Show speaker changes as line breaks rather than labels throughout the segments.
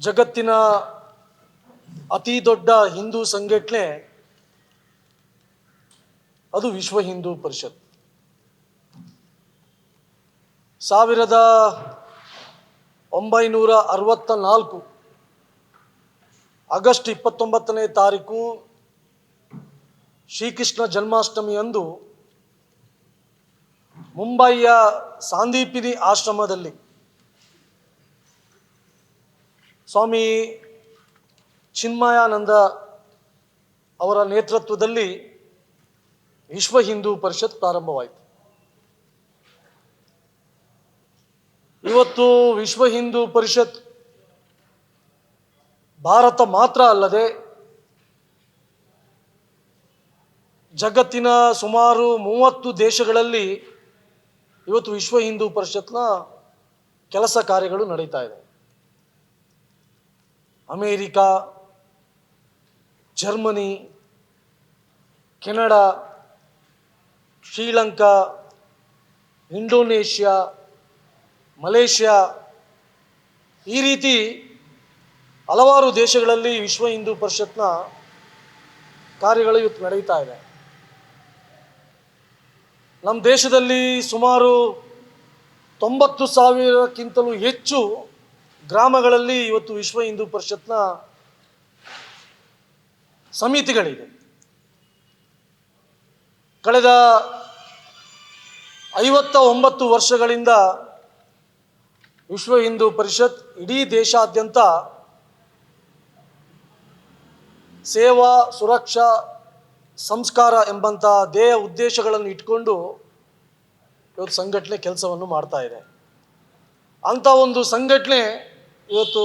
ಜಗತ್ತಿನ ಅತಿ ದೊಡ್ಡ ಹಿಂದೂ ಸಂಘಟನೆ ಅದು ವಿಶ್ವ ಹಿಂದೂ ಪರಿಷತ್. ಸಾವಿರದ ಒಂಬೈನೂರ ಅರವತ್ತ ನಾಲ್ಕು ಆಗಸ್ಟ್ ಇಪ್ಪತ್ತೊಂಬತ್ತನೇ ತಾರೀಕು ಶ್ರೀಕೃಷ್ಣ ಜನ್ಮಾಷ್ಟಮಿಯಂದು ಮುಂಬೈಯ ಸಾಂದೀಪಿನಿ ಆಶ್ರಮದಲ್ಲಿ ಸ್ವಾಮಿ ಚಿನ್ಮಯಾನಂದ ಅವರ ನೇತೃತ್ವದಲ್ಲಿ ವಿಶ್ವ ಹಿಂದೂ ಪರಿಷತ್ ಪ್ರಾರಂಭವಾಯಿತು. ಇವತ್ತು ವಿಶ್ವ ಹಿಂದೂ ಪರಿಷತ್ ಭಾರತ ಮಾತ್ರ ಅಲ್ಲದೆ ಜಗತ್ತಿನ ಸುಮಾರು ಮೂವತ್ತು ದೇಶಗಳಲ್ಲಿ ಇವತ್ತು ವಿಶ್ವ ಹಿಂದೂ ಪರಿಷತ್ನ ಕೆಲಸ ಕಾರ್ಯಗಳು ನಡೀತಾ ಇದೆ. America, Germany, Canada, Sri Lanka, Indonesia, Malaysia ಈ ರೀತಿ ಹಲವಾರು ದೇಶಗಳಲ್ಲಿ ವಿಶ್ವ ಹಿಂದೂ ಪರಿಷತ್ನ ಕಾರ್ಯಗಳು ಇವತ್ತು ನಡೆಯುತ್ತಾ ಇದೆ. ನಮ್ಮ ದೇಶದಲ್ಲಿ ಸುಮಾರು ತೊಂಬತ್ತು ಸಾವಿರಕ್ಕಿಂತಲೂ ಹೆಚ್ಚು ಗ್ರಾಮಗಳಲ್ಲಿ ಇವತ್ತು ವಿಶ್ವ ಹಿಂದೂ ಪರಿಷತ್ನ ಸಮಿತಿಗಳಿದೆ. ಕಳೆದ ಐವತ್ತ ಒಂಬತ್ತು ವರ್ಷಗಳಿಂದ ವಿಶ್ವ ಹಿಂದೂ ಪರಿಷತ್ ಇಡೀ ದೇಶಾದ್ಯಂತ ಸೇವಾ, ಸುರಕ್ಷಾ, ಸಂಸ್ಕಾರ ಎಂಬಂಥ ದೇಹ ಉದ್ದೇಶಗಳನ್ನು ಇಟ್ಕೊಂಡು ಇವತ್ತು ಸಂಘಟನೆ ಕೆಲಸವನ್ನು ಮಾಡ್ತಾ ಇದೆ. ಅಂಥ ಒಂದು ಸಂಘಟನೆ ಇವತ್ತು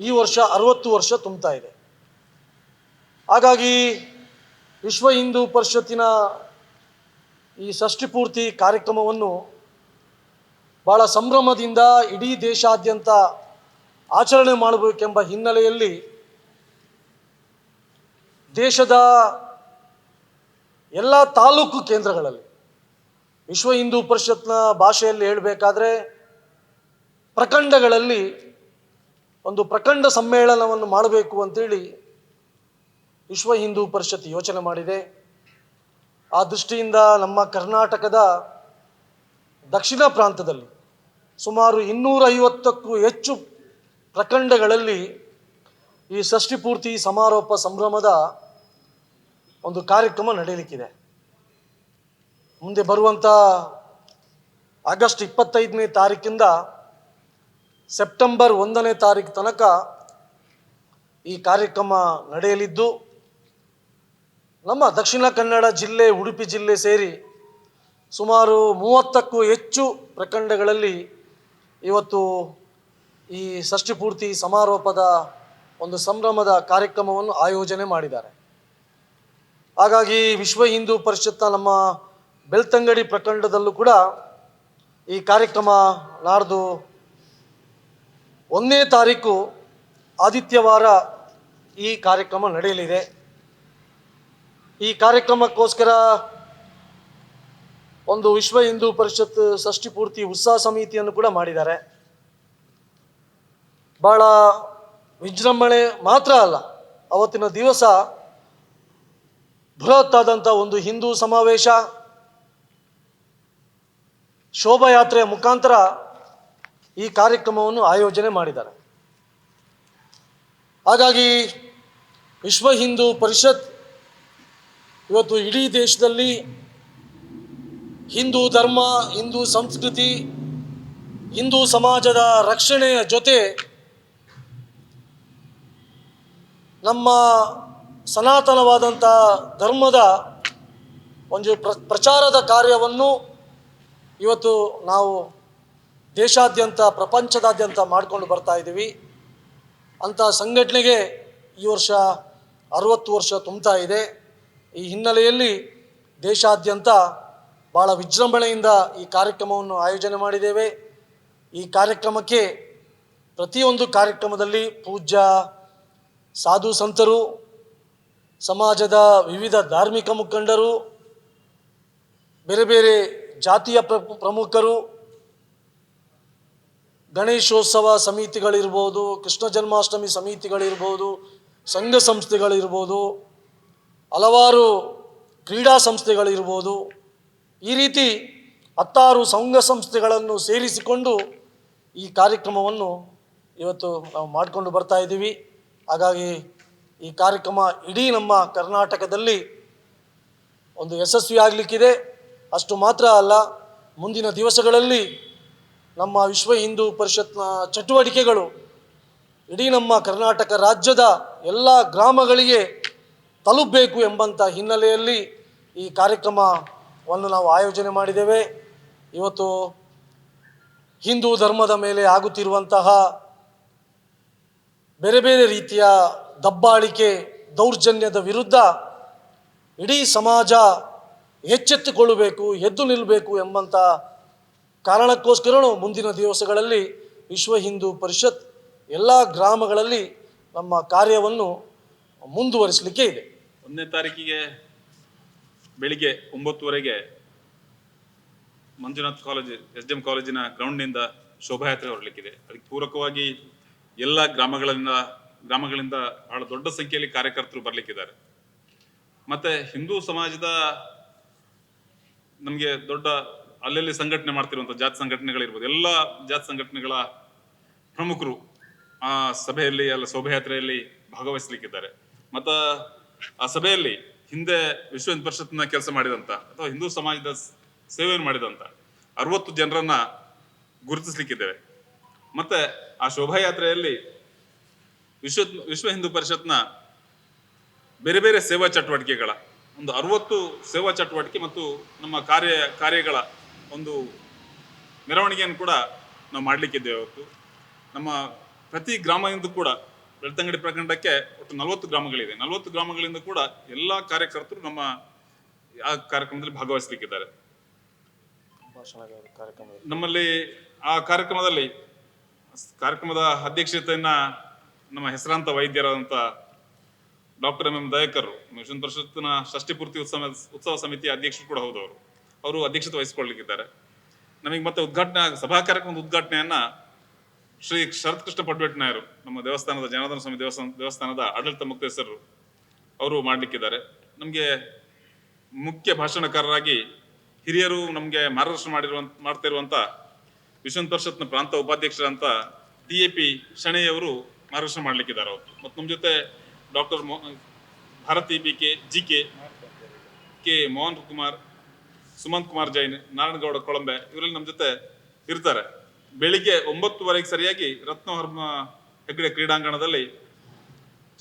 ಈ ವರ್ಷ ಅರವತ್ತು ವರ್ಷ ತುಂಬ್ತಾ ಇದೆ. ಹಾಗಾಗಿ ವಿಶ್ವ ಹಿಂದೂ ಪರಿಷತ್ತಿನ ಈ ಷಷ್ಟಿಪೂರ್ತಿ ಕಾರ್ಯಕ್ರಮವನ್ನು ಭಾಳ ಸಂಭ್ರಮದಿಂದ ಇಡೀ ದೇಶಾದ್ಯಂತ ಆಚರಣೆ ಮಾಡಬೇಕೆಂಬ ಹಿನ್ನೆಲೆಯಲ್ಲಿ ದೇಶದ ಎಲ್ಲ ತಾಲೂಕು ಕೇಂದ್ರಗಳಲ್ಲಿ ವಿಶ್ವ ಹಿಂದೂ ಪರಿಷತ್ನ ಭಾಷೆಯಲ್ಲಿ ಹೇಳಬೇಕಾದ್ರೆ ಪ್ರಖಂಡಗಳಲ್ಲಿ ಒಂದು ಪ್ರಖಂಡ ಸಮ್ಮೇಳನವನ್ನು ಮಾಡಬೇಕು ಅಂತೇಳಿ ವಿಶ್ವ ಹಿಂದೂ ಪರಿಷತ್ ಯೋಚನೆ ಮಾಡಿದೆ. ಆ ದೃಷ್ಟಿಯಿಂದ ನಮ್ಮ ಕರ್ನಾಟಕದ ದಕ್ಷಿಣ ಪ್ರಾಂತದಲ್ಲಿ ಸುಮಾರು ಇನ್ನೂರೈವತ್ತಕ್ಕೂ ಹೆಚ್ಚು ಪ್ರಖಂಡಗಳಲ್ಲಿ ಈ ಷಷ್ಠಿ ಪೂರ್ತಿ ಸಮಾರೋಪ ಸಂಭ್ರಮದ ಒಂದು ಕಾರ್ಯಕ್ರಮ ನಡೆಯಲಿಕ್ಕಿದೆ ಮುಂದೆ ಬರುವಂಥ ಆಗಸ್ಟ್ ಇಪ್ಪತ್ತೈದನೇ ತಾರೀಕಿಂದ ಸೆಪ್ಟೆಂಬರ್ ಒಂದನೇ ತಾರೀಕು ತನಕ ಈ ಕಾರ್ಯಕ್ರಮ ನಡೆಯಲಿದ್ದು, ನಮ್ಮ ದಕ್ಷಿಣ ಕನ್ನಡ ಜಿಲ್ಲೆ, ಉಡುಪಿ ಜಿಲ್ಲೆ ಸೇರಿ ಸುಮಾರು ಮೂವತ್ತಕ್ಕೂ ಹೆಚ್ಚು ಪ್ರಖಂಡಗಳಲ್ಲಿ ಇವತ್ತು ಈ ಷಷ್ಟಿಪೂರ್ತಿ ಸಮಾರೋಪದ ಒಂದು ಸಂಭ್ರಮದ ಕಾರ್ಯಕ್ರಮವನ್ನು ಆಯೋಜನೆ ಮಾಡಿದ್ದಾರೆ. ಹಾಗಾಗಿ ವಿಶ್ವ ಹಿಂದೂ ಪರಿಷತ್ತ ನಮ್ಮ ಬೆಳ್ತಂಗಡಿ ಪ್ರಖಂಡದಲ್ಲೂ ಕೂಡ ಈ ಕಾರ್ಯಕ್ರಮ ನಾಡ್ದು ಒಂದನೇ ತಾರೀಕು ಆದಿತ್ಯವಾರ ಈ ಕಾರ್ಯಕ್ರಮ ನಡೆಯಲಿದೆ. ಈ ಕಾರ್ಯಕ್ರಮಕ್ಕೋಸ್ಕರ ಒಂದು ವಿಶ್ವ ಹಿಂದೂ ಪರಿಷತ್ ಷಷ್ಠಿ ಪೂರ್ತಿ ಉತ್ಸಾಹ ಸಮಿತಿಯನ್ನು ಕೂಡ ಮಾಡಿದ್ದಾರೆ. ಭಾಳ ವಿಜೃಂಭಣೆ ಮಾತ್ರ ಅಲ್ಲ, ಅವತ್ತಿನ ದಿವಸ ಬೃಹತ್ತಾದಂಥ ಒಂದು ಹಿಂದೂ ಸಮಾವೇಶ, ಶೋಭಾಯಾತ್ರೆಯ ಮುಖಾಂತರ ಈ ಕಾರ್ಯಕ್ರಮವನ್ನು ಆಯೋಜನೆ ಮಾಡಿದ್ದಾರೆ. ಹಾಗಾಗಿ ವಿಶ್ವ ಹಿಂದೂ ಪರಿಷತ್ ಇವತ್ತು ಇಡೀ ದೇಶದಲ್ಲಿ ಹಿಂದೂ ಧರ್ಮ, ಹಿಂದೂ ಸಂಸ್ಕೃತಿ, ಹಿಂದೂ ಸಮಾಜದ ರಕ್ಷಣೆಯ ಜೊತೆ ನಮ್ಮ ಸನಾತನವಾದಂಥ ಧರ್ಮದ ಒಂದು ಪ್ರ, ಪ್ರಚಾರದ ಕಾರ್ಯವನ್ನು ಇವತ್ತು ನಾವು ದೇಶಾದ್ಯಂತ, ಪ್ರಪಂಚದಾದ್ಯಂತ ಮಾಡಿಕೊಂಡು ಬರ್ತಾ ಇದ್ದೀವಿ. ಅಂಥ ಸಂಘಟನೆಗೆ ಈ ವರ್ಷ ಅರುವತ್ತು ವರ್ಷ ತುಂಬ್ತಾ ಇದೆ. ಈ ಹಿನ್ನೆಲೆಯಲ್ಲಿ ದೇಶಾದ್ಯಂತ ಭಾಳ ವಿಜೃಂಭಣೆಯಿಂದ ಈ ಕಾರ್ಯಕ್ರಮವನ್ನು ಆಯೋಜನೆ ಮಾಡಿದ್ದೇವೆ. ಈ ಕಾರ್ಯಕ್ರಮಕ್ಕೆ ಪ್ರತಿಯೊಂದು ಕಾರ್ಯಕ್ರಮದಲ್ಲಿ ಪೂಜ್ಯ ಸಾಧು ಸಂತರು, ಸಮಾಜದ ವಿವಿಧ ಧಾರ್ಮಿಕ ಮುಖಂಡರು, ಬೇರೆ ಬೇರೆ ಜಾತಿಯ ಪ್ರ ಪ್ರಮುಖರು ಗಣೇಶೋತ್ಸವ ಸಮಿತಿಗಳಿರ್ಬೋದು, ಕೃಷ್ಣ ಜನ್ಮಾಷ್ಟಮಿ ಸಮಿತಿಗಳಿರ್ಬೋದು, ಸಂಘ ಸಂಸ್ಥೆಗಳಿರ್ಬೋದು, ಹಲವಾರು ಕ್ರೀಡಾ ಸಂಸ್ಥೆಗಳಿರ್ಬೋದು. ಈ ರೀತಿ ಹತ್ತಾರು ಸಂಘ ಸಂಸ್ಥೆಗಳನ್ನು ಸೇರಿಸಿಕೊಂಡು ಈ ಕಾರ್ಯಕ್ರಮವನ್ನು ಇವತ್ತು ನಾವು ಮಾಡಿಕೊಂಡು ಬರ್ತಾ ಇದ್ದೀವಿ. ಹಾಗಾಗಿ ಈ ಕಾರ್ಯಕ್ರಮ ಇಡೀ ನಮ್ಮ ಕರ್ನಾಟಕದಲ್ಲಿ ಒಂದು ಯಶಸ್ವಿ ಆಗಲಿಕ್ಕಿದೆ ಅಷ್ಟು ಮಾತ್ರ ಅಲ್ಲ, ಮುಂದಿನ ದಿವಸಗಳಲ್ಲಿ ನಮ್ಮ ವಿಶ್ವ ಹಿಂದೂ ಪರಿಷತ್ನ ಚಟುವಟಿಕೆಗಳು ಇಡೀ ನಮ್ಮ ಕರ್ನಾಟಕ ರಾಜ್ಯದ ಎಲ್ಲ ಗ್ರಾಮಗಳಿಗೆ ತಲುಪಬೇಕು ಎಂಬಂಥ ಹಿನ್ನೆಲೆಯಲ್ಲಿ ಈ ಕಾರ್ಯಕ್ರಮವನ್ನು ನಾವು ಆಯೋಜನೆ ಮಾಡಿದ್ದೇವೆ. ಇವತ್ತು ಹಿಂದೂ ಧರ್ಮದ ಮೇಲೆ ಆಗುತ್ತಿರುವಂತಹ ಬೇರೆ ಬೇರೆ ರೀತಿಯ ದಬ್ಬಾಳಿಕೆ ದೌರ್ಜನ್ಯದ ವಿರುದ್ಧ ಇಡೀ ಸಮಾಜ ಎಚ್ಚೆತ್ತುಕೊಳ್ಳಬೇಕು, ಎದ್ದು ನಿಲ್ಲಬೇಕು ಎಂಬಂಥ ಕಾರಣಕ್ಕೋಸ್ಕರನೂ ಮುಂದಿನ ದಿವಸಗಳಲ್ಲಿ ವಿಶ್ವ ಹಿಂದೂ ಪರಿಷತ್ ಎಲ್ಲ ಗ್ರಾಮಗಳಲ್ಲಿ ನಮ್ಮ ಕಾರ್ಯವನ್ನು ಮುಂದುವರಿಸಲಿಕ್ಕೆ ಇದೆ.
ಒಂದನೇ ತಾರೀಕಿಗೆ ಬೆಳಿಗ್ಗೆ ಒಂಬತ್ತುವರೆಗೆ Manjunath college S D M ಕಾಲೇಜಿನ ಗ್ರೌಂಡ್ನಿಂದ ಶೋಭಾಯಾತ್ರೆ ಹೊರಲಿಕ್ಕಿದೆ ಅದಕ್ಕೆ ಪೂರಕವಾಗಿ ಎಲ್ಲ ಗ್ರಾಮಗಳಿಂದ ಗ್ರಾಮಗಳಿಂದ ಬಹಳ ದೊಡ್ಡ ಸಂಖ್ಯೆಯಲ್ಲಿ ಕಾರ್ಯಕರ್ತರು ಬರಲಿಕ್ಕಿದ್ದಾರೆ. ಮತ್ತೆ ಹಿಂದೂ ಸಮಾಜದ ನಮಗೆ ದೊಡ್ಡ ಅಲ್ಲಲ್ಲಿ ಸಂಘಟನೆ ಮಾಡ್ತಿರುವಂಥ ಜಾತಿ ಸಂಘಟನೆಗಳಿರ್ಬೋದು, ಎಲ್ಲ ಜಾತಿ ಸಂಘಟನೆಗಳ ಪ್ರಮುಖರು ಆ ಸಭೆಯಲ್ಲಿ, ಅಲ್ಲ ಶೋಭಾಯಾತ್ರೆಯಲ್ಲಿ ಭಾಗವಹಿಸಲಿಕ್ಕಿದ್ದಾರೆ. ಮತ್ತ ಆ ಸಭೆಯಲ್ಲಿ ಹಿಂದೆ ವಿಶ್ವ ಹಿಂದ್ ಪರಿಷತ್ನ ಕೆಲಸ ಮಾಡಿದಂತ ಅಥವಾ ಹಿಂದೂ ಸಮಾಜದ ಸೇವೆಯನ್ನು ಮಾಡಿದಂತ ಅರವತ್ತು ಜನರನ್ನ ಗುರುತಿಸ್ಲಿಕ್ಕಿದ್ದೇವೆ. ಮತ್ತೆ ಆ ಶೋಭಾಯಾತ್ರೆಯಲ್ಲಿ ವಿಶ್ವ ವಿಶ್ವ ಹಿಂದೂ ಪರಿಷತ್ನ ಬೇರೆ ಬೇರೆ ಸೇವಾ ಚಟುವಟಿಕೆಗಳ, ಒಂದು ಅರವತ್ತು ಸೇವಾ ಚಟುವಟಿಕೆ ಮತ್ತು ನಮ್ಮ ಕಾರ್ಯ, ಕಾರ್ಯಗಳ ಒಂದು ಮೆರವಣಿಗೆಯನ್ನು ಕೂಡ ನಾವು ಮಾಡಲಿಕ್ಕಿದ್ದೇವೆ ಅವತ್ತು. ನಮ್ಮ ಪ್ರತಿ ಗ್ರಾಮದಿಂದ ಕೂಡ, ಬೆಳ್ತಂಗಡಿ ಪ್ರಖಂಡಕ್ಕೆ ಒಟ್ಟು ನಲವತ್ತು ಗ್ರಾಮಗಳಿದೆ ನಲವತ್ತು ಗ್ರಾಮಗಳಿಂದ ಕೂಡ ಎಲ್ಲ ಕಾರ್ಯಕರ್ತರು ನಮ್ಮ ಆ ಕಾರ್ಯಕ್ರಮದಲ್ಲಿ ಭಾಗವಹಿಸಲಿಕ್ಕಿದ್ದಾರೆ. ನಮ್ಮಲ್ಲಿ ಆ ಕಾರ್ಯಕ್ರಮದಲ್ಲಿ ಕಾರ್ಯಕ್ರಮದ ಅಧ್ಯಕ್ಷತೆಯನ್ನ ನಮ್ಮ ಹೆಸರಾಂತ ವೈದ್ಯರಾದಂಥ doctor M M Dayakar, mission ಪರಿಷತ್ತಿನ ಷಷ್ಠಿ ಪೂರ್ತಿ ಉತ್ಸವ ಉತ್ಸವ ಸಮಿತಿಯ ಅಧ್ಯಕ್ಷರು ಕೂಡ ಹೌದು ಅವರು ಅಧ್ಯಕ್ಷತೆ ವಹಿಸಿಕೊಳ್ಳಲಿಕ್ಕಿದ್ದಾರೆ. ನಮಗೆ ಮತ್ತೆ ಉದ್ಘಾಟನೆ ಸಭಾ ಕಾರ್ಯಕ್ರಮದ ಉದ್ಘಾಟನೆಯನ್ನ ಶ್ರೀ ಶರತ್ ಕೃಷ್ಣ ಪಡ್ಬೇಟ್ನಾಯರು ನಮ್ಮ ದೇವಸ್ಥಾನದ ಜನಾರ್ದನ ಸ್ವಾಮಿ ದೇವಸ್ಥಾನ, ದೇವಸ್ಥಾನದ ಆಡಳಿತ ಮುಖ್ಯಸ್ಥರು ಅವರು ಮಾಡಲಿಕ್ಕಿದ್ದಾರೆ. ನಮಗೆ ಮುಖ್ಯ ಭಾಷಣಕಾರರಾಗಿ ಹಿರಿಯರು ನಮಗೆ ಮಾರ್ಗದರ್ಶನ ಮಾಡಿರುವಂತ ಮಾಡ್ತಾ ಇರುವಂತ ವಿಶ್ವ ಪರಿಷತ್ನ ಪ್ರಾಂತ ಉಪಾಧ್ಯಕ್ಷರಂತ ಡಿ ಎ ಪಿ ಶಣೆಯವರು ಮಾರ್ಗದರ್ಶನ ಮಾಡಲಿಕ್ಕಿದ್ದಾರೆ ಅವರು ಮತ್ತು ನಮ್ಮ ಜೊತೆ doctor Bharati B K, G K K Mohan Kumar Sumanth Kumar Jain Narayanagowda Kolambe, ಇವರೆಲ್ಲ ನಮ್ಮ ಜೊತೆ ಇರ್ತಾರೆ. ಬೆಳಿಗ್ಗೆ ಒಂಬತ್ತುವರೆಗೆ ಸರಿಯಾಗಿ ರತ್ನವರ್ಮ ಹೆಗ್ಡೆ ಕ್ರೀಡಾಂಗಣದಲ್ಲಿ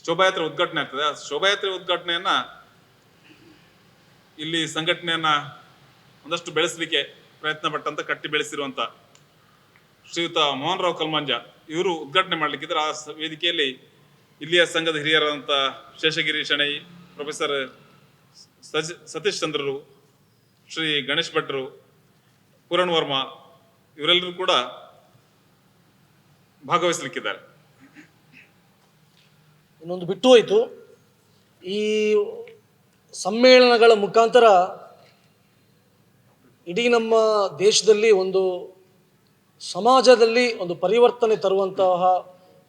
ಶೋಭಾಯಾತ್ರೆ ಉದ್ಘಾಟನೆ ಆಗ್ತದೆ. ಆ ಶೋಭಾಯಾತ್ರೆ ಉದ್ಘಾಟನೆಯನ್ನ ಇಲ್ಲಿ ಸಂಘಟನೆಯನ್ನ ಒಂದಷ್ಟು ಬೆಳೆಸಲಿಕ್ಕೆ ಪ್ರಯತ್ನ ಪಟ್ಟಂತ ಕಟ್ಟಿ ಬೆಳೆಸಿರುವಂತ ಶ್ರೀಯುತ ಮೋಹನ್ ರಾವ್ ಕಲ್ಮಾಂಜ, ಇವರು ಉದ್ಘಾಟನೆ ಮಾಡ್ಲಿಕ್ಕಿದ್ರೆ ಆ ವೇದಿಕೆಯಲ್ಲಿ ಇಲ್ಲಿಯ ಸಂಘದ ಹಿರಿಯರಾದಂಥ ಶೇಷಗಿರಿ ಶೆಣೈ, ಪ್ರೊಫೆಸರ್ ಸಜ್, ಸತೀಶ್ ಚಂದ್ರರು ಶ್ರೀ ಗಣೇಶ್ ಭಟ್ರು ಪೂರಣ್ ವರ್ಮ ಇವರೆಲ್ಲರೂ ಕೂಡ ಭಾಗವಹಿಸಲಿಕ್ಕಿದ್ದಾರೆ.
ಇನ್ನೊಂದು ಬಿಟ್ಟು ಹೋಯಿತು. ಈ ಸಮ್ಮೇಳನಗಳ ಮುಖಾಂತರ ಇಡೀ ನಮ್ಮ ದೇಶದಲ್ಲಿ ಒಂದು ಸಮಾಜದಲ್ಲಿ ಒಂದು ಪರಿವರ್ತನೆ ತರುವಂತಹ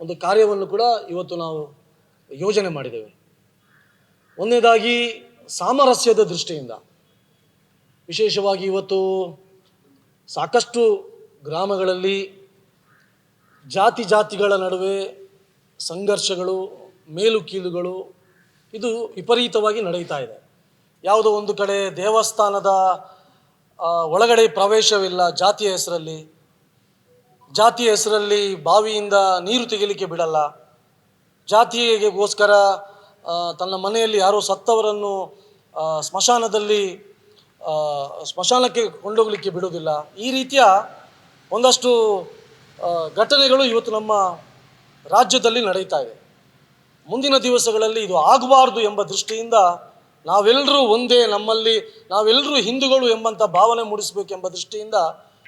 ಒಂದು ಕಾರ್ಯವನ್ನು ಕೂಡ ಇವತ್ತು ನಾವು ಯೋಜನೆ ಮಾಡಿದ್ದೇವೆ. ಒಂದನೇದಾಗಿ ಸಾಮರಸ್ಯದ ದೃಷ್ಟಿಯಿಂದ. ವಿಶೇಷವಾಗಿ ಇವತ್ತು ಸಾಕಷ್ಟು ಗ್ರಾಮಗಳಲ್ಲಿ ಜಾತಿ ಜಾತಿಗಳ ನಡುವೆ ಸಂಘರ್ಷಗಳು ಮೇಲು ಕೀಲುಗಳು ಇದು ವಿಪರೀತವಾಗಿ ನಡೀತಾ ಇದೆ. ಯಾವುದೋ ಒಂದು ಕಡೆ ದೇವಸ್ಥಾನದ ಒಳಗಡೆ ಪ್ರವೇಶವಿಲ್ಲ ಜಾತಿಯ ಹೆಸರಲ್ಲಿ. ಜಾತಿಯ ಹೆಸರಲ್ಲಿ ಬಾವಿಯಿಂದ ನೀರು ತೆಗಿಲಿಕ್ಕೆ ಬಿಡಲ್ಲ. ಜಾತಿಗೆಗೋಸ್ಕರ ಆ, ತನ್ನ ಮನೆಯಲ್ಲಿ ಯಾರೋ ಸತ್ತವರನ್ನು ಸ್ಮಶಾನದಲ್ಲಿ ಸ್ಮಶಾನಕ್ಕೆ ಕೊಂಡೋಗಲಿಕ್ಕೆ ಬಿಡೋದಿಲ್ಲ ಈ ರೀತಿಯ ಒಂದಷ್ಟು ಘಟನೆಗಳು ಇವತ್ತು ನಮ್ಮ ರಾಜ್ಯದಲ್ಲಿ ನಡೀತಾ ಇದೆ. ಮುಂದಿನ ದಿವಸಗಳಲ್ಲಿ ಇದು ಆಗಬಾರ್ದು ಎಂಬ ದೃಷ್ಟಿಯಿಂದ ನಾವೆಲ್ಲರೂ ಒಂದೇ ನಮ್ಮಲ್ಲಿ, ನಾವೆಲ್ಲರೂ ಹಿಂದೂಗಳು ಎಂಬಂಥ ಭಾವನೆ ಮೂಡಿಸಬೇಕೆಂಬ ದೃಷ್ಟಿಯಿಂದ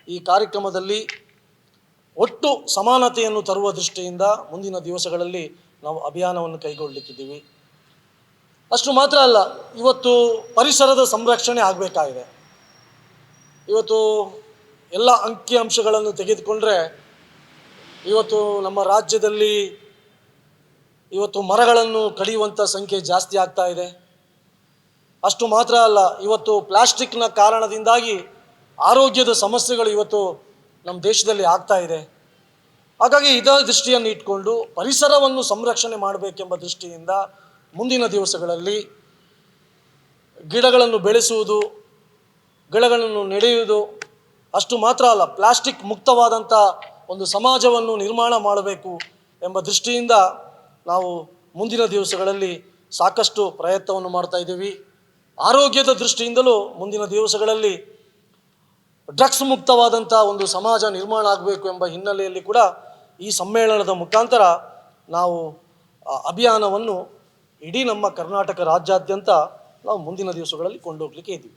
ಈ ಕಾರ್ಯಕ್ರಮದಲ್ಲಿ ಒಟ್ಟು ಸಮಾನತೆಯನ್ನು ತರುವ ದೃಷ್ಟಿಯಿಂದ ಮುಂದಿನ ದಿವಸಗಳಲ್ಲಿ ನಾವು ಅಭಿಯಾನವನ್ನು ಕೈಗೊಳ್ಳಲಿಕ್ಕಿದ್ದೀವಿ ಅಷ್ಟು ಮಾತ್ರ ಅಲ್ಲ, ಇವತ್ತು ಪರಿಸರದ ಸಂರಕ್ಷಣೆ ಆಗಬೇಕಾಗಿದೆ. ಇವತ್ತು ಎಲ್ಲ ಅಂಕಿಅಂಶಗಳನ್ನು ತೆಗೆದುಕೊಂಡ್ರೆ ಇವತ್ತು ನಮ್ಮ ರಾಜ್ಯದಲ್ಲಿ ಇವತ್ತು ಮರಗಳನ್ನು ಕಡಿಯುವಂಥ ಸಂಖ್ಯೆ ಜಾಸ್ತಿ ಆಗ್ತಾ ಇದೆ. ಅಷ್ಟು ಮಾತ್ರ ಅಲ್ಲ, ಇವತ್ತು ಪ್ಲಾಸ್ಟಿಕ್ನ ಕಾರಣದಿಂದಾಗಿ ಆರೋಗ್ಯದ ಸಮಸ್ಯೆಗಳು ಇವತ್ತು ನಮ್ಮ ದೇಶದಲ್ಲಿ ಆಗ್ತಾ ಇದೆ. ಹಾಗಾಗಿ ಇದರ ದೃಷ್ಟಿಯನ್ನು ಇಟ್ಕೊಂಡು ಪರಿಸರವನ್ನು ಸಂರಕ್ಷಣೆ ಮಾಡಬೇಕೆಂಬ ದೃಷ್ಟಿಯಿಂದ ಮುಂದಿನ ದಿವಸಗಳಲ್ಲಿ ಗಿಡಗಳನ್ನು ಬೆಳೆಸುವುದು, ಗಿಡಗಳನ್ನು ನೆಡೆಯುವುದು ಅಷ್ಟು ಮಾತ್ರ ಅಲ್ಲ, ಪ್ಲಾಸ್ಟಿಕ್ ಮುಕ್ತವಾದಂಥ ಒಂದು ಸಮಾಜವನ್ನು ನಿರ್ಮಾಣ ಮಾಡಬೇಕು ಎಂಬ ದೃಷ್ಟಿಯಿಂದ ನಾವು ಮುಂದಿನ ದಿವಸಗಳಲ್ಲಿ ಸಾಕಷ್ಟು ಪ್ರಯತ್ನವನ್ನು ಮಾಡ್ತಾ ಇದ್ದೀವಿ. ಆರೋಗ್ಯದ ದೃಷ್ಟಿಯಿಂದಲೂ ಮುಂದಿನ ದಿವಸಗಳಲ್ಲಿ ಡ್ರಗ್ಸ್ ಮುಕ್ತವಾದಂಥ ಒಂದು ಸಮಾಜ ನಿರ್ಮಾಣ ಆಗಬೇಕು ಎಂಬ ಹಿನ್ನೆಲೆಯಲ್ಲಿ ಕೂಡ ಈ ಸಮ್ಮೇಳನದ ಮುಖಾಂತರ ನಾವು ಅಭಿಯಾನವನ್ನು ಇಡೀ ನಮ್ಮ ಕರ್ನಾಟಕ ರಾಜ್ಯಾದ್ಯಂತ ನಾವು ಮುಂದಿನ ದಿವಸಗಳಲ್ಲಿ ಕೊಂಡೋಗ್ಲಿಕ್ಕೆ ಇದ್ದೀವಿ.